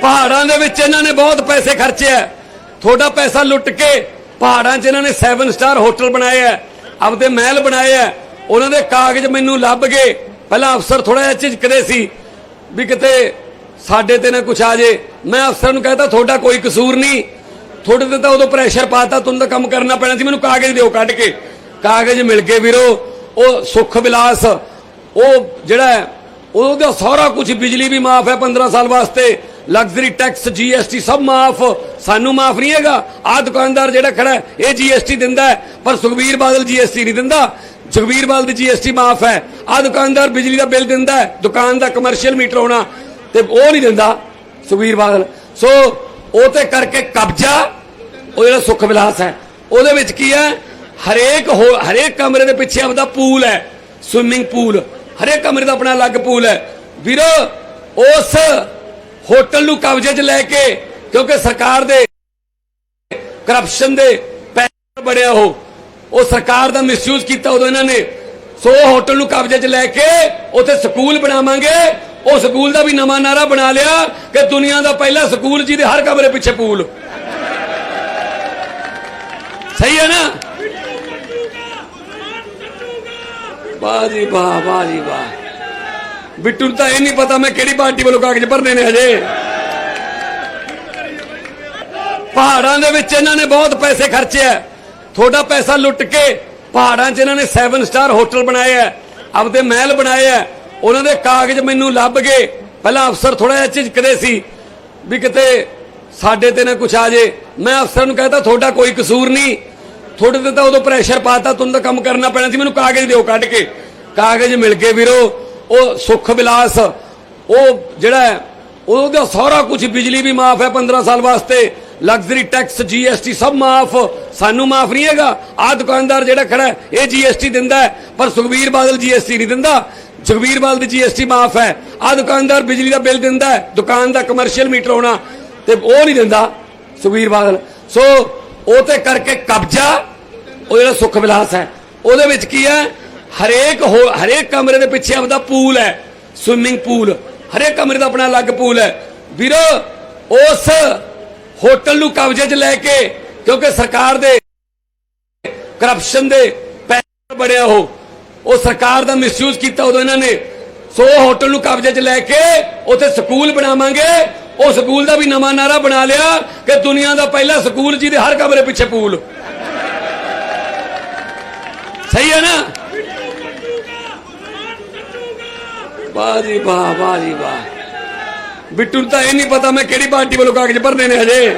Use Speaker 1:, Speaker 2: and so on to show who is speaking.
Speaker 1: ਪਹਾੜਾਂ ਦੇ ਵਿੱਚ ਇਹਨਾਂ ਨੇ ਬਹੁਤ ਪੈਸੇ ਖਰਚੇ ਤੁਹਾਡਾ ਪੈਸਾ ਲੁੱਟ ਕੇ ਪਹਾੜਾਂ 'ਚ ਇਹਨਾਂ ਨੇ 7 ਸਟਾਰ ਹੋਟਲ ਬਣਾਏ ਆਪਦੇ ਮਹਿਲ ਬਣਾਏ ਹੈ ਉਹਨਾਂ ਦੇ ਕਾਗਜ਼ ਮੈਨੂੰ ਲੱਭ ਗਏ। ਪਹਿਲਾਂ ਅਫਸਰ ਥੋੜਾ ਜਿਹਾ ਝਿਜਕਦੇ ਸੀ ਵੀ ਕਿਤੇ ਸਾਡੇ ਤੇ ਨਾ ਕੁਛ ਆ ਜੇ। ਮੈਂ ਅਫਸਰ ਨੂੰ ਕਹਿੰਦਾ ਤੁਹਾਡਾ ਕੋਈ ਕਸੂਰ ਨਹੀਂ। ਤੁਹਾਡੇ ਤੇ ਤਾਂ ਉਦੋਂ ਪ੍ਰੈਸ਼ਰ ਪਾਤਾ, ਤੁਹਾਨੂੰ ਤਾਂ ਕੰਮ ਕਰਨਾ ਪੈਣਾ ਸੀ। ਮੈਨੂੰ ਕਾਗਜ਼ ਦਿਓ ਕੱਢ ਕੇ। ਕਾਗਜ਼ ਮਿਲ ਗਏ ਵੀਰੋ। ਉਹ ਸੁੱਖ ਵਿਲਾਸ, ਉਹ ਜਿਹੜਾ ਹੈ, ਉਹਦਾ ਸਾਰਾ ਕੁਝ ਬਿਜਲੀ ਵੀ ਮਾਫ ਹੈ 15 ਸਾਲ ਵਾਸਤੇ। ਲਗਜ਼ਰੀ ਟੈਕਸ ਜੀਐਸਟੀ ਸਭ ਮਾਫ। ਸਾਨੂੰ ਮਾਫ ਨਹੀਂ ਹੈਗਾ। ਆ ਦੁਕਾਨਦਾਰ ਜਿਹੜਾ ਖੜਾ ਹੈ, ਇਹ ਜੀਐਸਟੀ ਦਿੰਦਾ ਪਰ ਸੁਖਬੀਰ ਬਾਦਲ ਜੀਐਸਟੀ ਨਹੀਂ ਦਿੰਦਾ। ਸੁਖਬੀਰ ਬਾਦਲ ਦੀ ਜੀਐਸਟੀ ਮਾਫ ਹੈ। ਆ ਦੁਕਾਨਦਾਰ ਬਿਜਲੀ ਦਾ ਬਿੱਲ ਦਿੰਦਾ ਦੁਕਾਨ ਦਾ ਕਮਰਸ਼ੀਅਲ ਮੀਟਰ ਹੋਣਾ ਤੇ ਉਹ ਨਹੀਂ ਦਿੰਦਾ ਸੁਖਬੀਰ ਬਾਦਲ। ਸੋ ਉਹ ਤੇ ਕਰਕੇ ਕਬਜ਼ਾ ਉਹ ਜਿਹੜਾ ਸੁੱਖ ਵਿਲਾਸ ਹੈ ਉਹਦੇ ਵਿੱਚ ਕੀ ਹੈ? ਹਰੇਕ ਹੋ- ਹਰੇਕ ਕਮਰੇ ਦੇ ਪਿੱਛੇ ਆਪਦਾ ਪੂਲ ਹੈ। ਸਵਿਮਿੰਗ ਪੂਲ ਹਰੇਕ ਕਮਰੇ ਦਾ ਆਪਣਾ ਅਲੱਗ ਪੂਲ ਹੈ। ਵੀਰੋ, ਉਸ ਹੋਟਲ ਨੂੰ ਕਬਜ਼ੇ 'ਚ ਲੈ ਕੇ, ਕਿਉਂਕਿ ਸਰਕਾਰ ਦੇ ਕਰਪਸ਼ਨ ਦੇ ਪੈਸੇ ਬੜਿਆ ਉਹ ਉਹ ਸਰਕਾਰ ਦਾ ਮਿਸਯੂਜ਼ ਕੀਤਾ ਉਦੋਂ ਇਹਨਾਂ ਨੇ। ਸੋ ਹੋਟਲ ਨੂੰ ਕਬਜ਼ੇ 'ਚ ਲੈ ਕੇ ਉੱਥੇ ਸਕੂਲ ਬਣਾਵਾਂਗੇ। ਉਹ ਸਕੂਲ ਦਾ ਵੀ ਨਵਾਂ ਨਾਰਾ ਬਣਾ ਲਿਆ ਕਿ ਦੁਨੀਆ ਦਾ ਪਹਿਲਾ ਸਕੂਲ ਜਿਹਦੇ ਹਰ ਕਮਰੇ ਪਿੱਛੇ ਪੂਲ। ਸਹੀ ਹੈ ਨਾ? ਵਾਹ ਜੀ ਵਾਹ ਵਾਹ ਜੀ ਵਾਹ। ਬਿੱਟੂ ਨੂੰ ਤਾਂ ਇਹ ਨਹੀਂ ਪਤਾ ਮੈਂ ਕਿਹੜੀ ਪਾਰਟੀ ਵੱਲੋਂ ਕਾਗਜ਼ ਭਰਨੇ ਨੇ ਹਜੇ। ਪਹਾੜਾਂ ਦੇ ਵਿੱਚ ਇਹਨਾਂ ਨੇ ਬਹੁਤ ਪੈਸੇ ਖਰਚੇ ਹੈ ਪੈਸਾ ਲੁੱਟ ਕੇ ਪਹਾੜਾਂ 'ਚ ਇਹਨਾਂ ਨੇ 7 ਸਟਾਰ ਹੋਟਲ ਬਣਾਏ ਹੈ ਆਪਦੇ ਮਹਿਲ ਬਣਾਏ ਹੈ ਉਹਨਾਂ ਦੇ ਕਾਗਜ਼ ਮੈਨੂੰ ਲੱਭ ਗਏ। ਪਹਿਲਾਂ ਅਫਸਰ ਥੋੜਾ ਜਿਹਾ ਝਿਜਕਦੇ ਸੀ ਵੀ ਕਿਤੇ ਸਾਡੇ ਤੇ ਨਾ ਕੁਛ ਆ ਜੇ। ਮੈਂ ਅਫਸਰ ਨੂੰ ਕਹਿੰਦਾ ਤੁਹਾਡਾ ਕੋਈ ਕਸੂਰ ਨਹੀਂ। ਥੋੜੇ ਤੇ ਤਾਂ ਉਦੋਂ ਪ੍ਰੈਸ਼ਰ ਪਾਤਾ ਤੁਹਾਨੂੰ ਤਾਂ ਕੰਮ ਕਰਨਾ ਪੈਣਾ ਸੀ ਮੈਨੂੰ ਕਾਗਜ਼ ਦਿਓ ਕੱਢ ਕੇ। ਕਾਗਜ਼ ਮਿਲ ਕੇ ਵੀਰੋ ਉਹ ਸੁੱਖ ਵਿਲਾਸ ਉਹ ਜਿਹੜਾ ਉਹਦਾ ਸਾਰਾ ਕੁਝ ਬਿਜਲੀ ਵੀ ਮਾਫ ਹੈ 15 ਸਾਲ ਵਾਸਤੇ। ਲਗਜ਼ਰੀ ਟੈਕਸ ਜੀਐਸਟੀ ਸਭ ਮਾਫ ਸਾਨੂੰ ਮਾਫ ਨਹੀਂ ਹੈਗਾ। ਆ ਦੁਕਾਨਦਾਰ ਜਿਹੜਾ ਖੜਾ ਹੈ, ਇਹ ਜੀਐਸਟੀ ਦਿੰਦਾ ਪਰ ਸੁਖਬੀਰ ਬਾਦਲ ਜੀਐਸਟੀ ਨਹੀਂ ਦਿੰਦਾ। ਸੁਖਬੀਰ ਬਾਦਲ ਦੀ ਜੀਐਸਟੀ ਮਾਫ ਹੈ। ਆ ਦੁਕਾਨਦਾਰ ਬਿਜਲੀ ਦਾ ਬਿੱਲ ਦਿੰਦਾ ਦੁਕਾਨ ਦਾ ਕਮਰਸ਼ੀਅਲ ਮੀਟਰ ਹੋਣਾ ਤੇ ਉਹ ਨਹੀਂ ਦਿੰਦਾ ਸੁਖਬੀਰ ਬਾਦਲ। ਸੋ ਉਹ ਤੇ ਕਰਕੇ ਕਬਜ਼ਾ ਉਹ ਜਿਹੜਾ ਸੁੱਖ ਵਿਲਾਸ ਹੈ, ਉਹਦੇ ਵਿੱਚ ਕੀ ਹੈ? ਹਰੇਕ ਹਰੇਕ ਕਮਰੇ ਦੇ ਪਿੱਛੇ ਆਪਦਾ ਪੂਲ ਹੈ ਸਵਿਮਿੰਗ ਪੂਲ ਹਰੇਕ ਕਮਰੇ ਦਾ ਆਪਣਾ ਅਲੱਗ ਪੂਲ ਹੈ। ਵੀਰੋ, ਉਸ ਹੋਟਲ ਨੂੰ ਕਬਜ਼ੇ 'ਚ ਲੈ ਕੇ, ਕਿਉਂਕਿ ਸਰਕਾਰ ਦੇ ਕਰਪਸ਼ਨ ਦੇ ਪੈਸੇ ਬੜਿਆ ਉਹ ਉਹ ਸਰਕਾਰ ਦਾ ਮਿਸਯੂਜ਼ ਕੀਤਾ ਉਦੋਂ ਇਹਨਾਂ ਨੇ। ਸੋ ਹੋਟਲ ਨੂੰ ਕਬਜ਼ੇ 'ਚ ਲੈ ਕੇ, ਉੱਥੇ ਸਕੂਲ ਬਣਾਵਾਂਗੇ। ਉਹ ਸਕੂਲ ਦਾ ਵੀ ਨਵਾਂ ਨਾਰਾ ਬਣਾ ਲਿਆ ਕਿ ਦੁਨੀਆ ਦਾ ਪਹਿਲਾ ਸਕੂਲ ਜਿਹਦੇ ਹਰ ਕਮਰੇ ਪਿੱਛੇ ਪੂਲ। ਸਹੀ ਹੈ ਨਾ? ਵਾਹ ਜੀ ਵਾਹ ਵਾਹ ਜੀ ਵਾਹ। ਬਿੱਟੂ ਨੂੰ ਤਾਂ ਇਹ ਨਹੀਂ ਪਤਾ ਮੈਂ ਕਿਹੜੀ ਪਾਰਟੀ ਵੱਲੋਂ ਕਾਗਜ਼ ਭਰਨੇ ਨੇ ਹਜੇ।